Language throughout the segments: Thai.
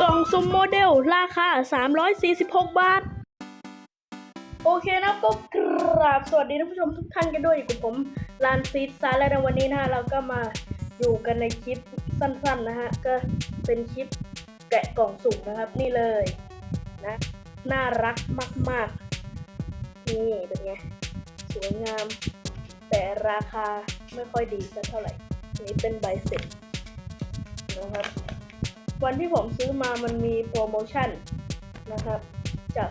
สุ่มโมเดล ราคา 346 บาท โอเคนะก็กราบสวัสดีท่านผู้ชมทุกท่านกันด้วยอยู่กับผมลานซีดซาและในวันนี้นะเราก็มาอยู่กันในคลิปสั้นๆนะฮะ ก็เป็นคลิปแกะกล่องสุ่มนะครับนี่เลยนะ น่ารักมากๆ นี่เป็นไง สวยงาม แต่ราคาไม่ค่อยดีสักเท่าไหร่นนี้เป็นใบเสร็จนะครับ วันที่ผมซื้อมามันมีโปรโมชั่นนะครับ จาก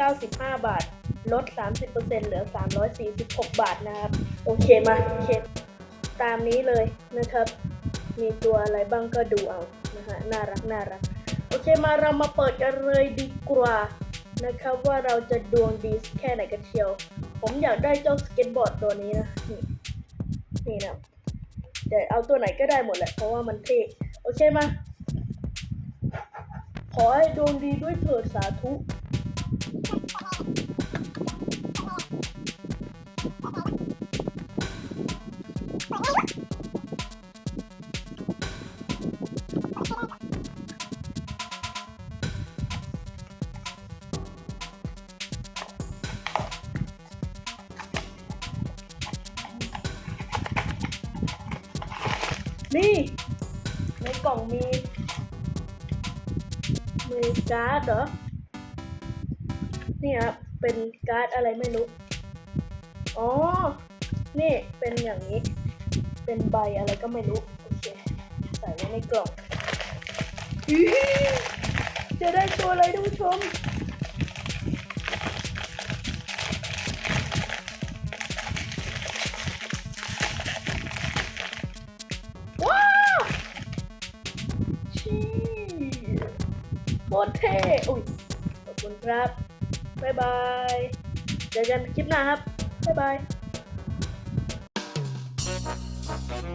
495 บาท ลด 30%เหลือ 346 บาทนะครับ โอเคมาเคตามนี้เลยนะครับ มีตัวอะไรบ้างก็ดูเอานะฮะน่ารักน่ารัก โอเคมาเรามาเปิดกันเลยดีกว่านะครับว่าเราจะดวงดีแค่ไหนกันเชียว ผมอยากได้เจ้าสเก็ตบอร์ดตัวนี้นะ นี่นี่นะเดี๋ยวเอาตัวไหนก็ได้หมดแหละเพราะว่ามันเท่โอเคมา ขอให้ดวงดีด้วยเถิดสาธุนี่ ในกล่องมี มือการ์ดเหรอ นี่ครับเป็นการ์ดอะไรไม่รู้ อ๋อ นี่เป็นอย่างนี้ เป็นใบอะไรก็ไม่รู้ โอเค ใส่ไว้ในกล่อง จะได้ตัวอะไรท่านผู้ชมว้าวชี ตรเท่อุ้ยขอบคุณครับ บ๊ายบาย เจอกันคลิปหน้าครับ บ๊ายบาย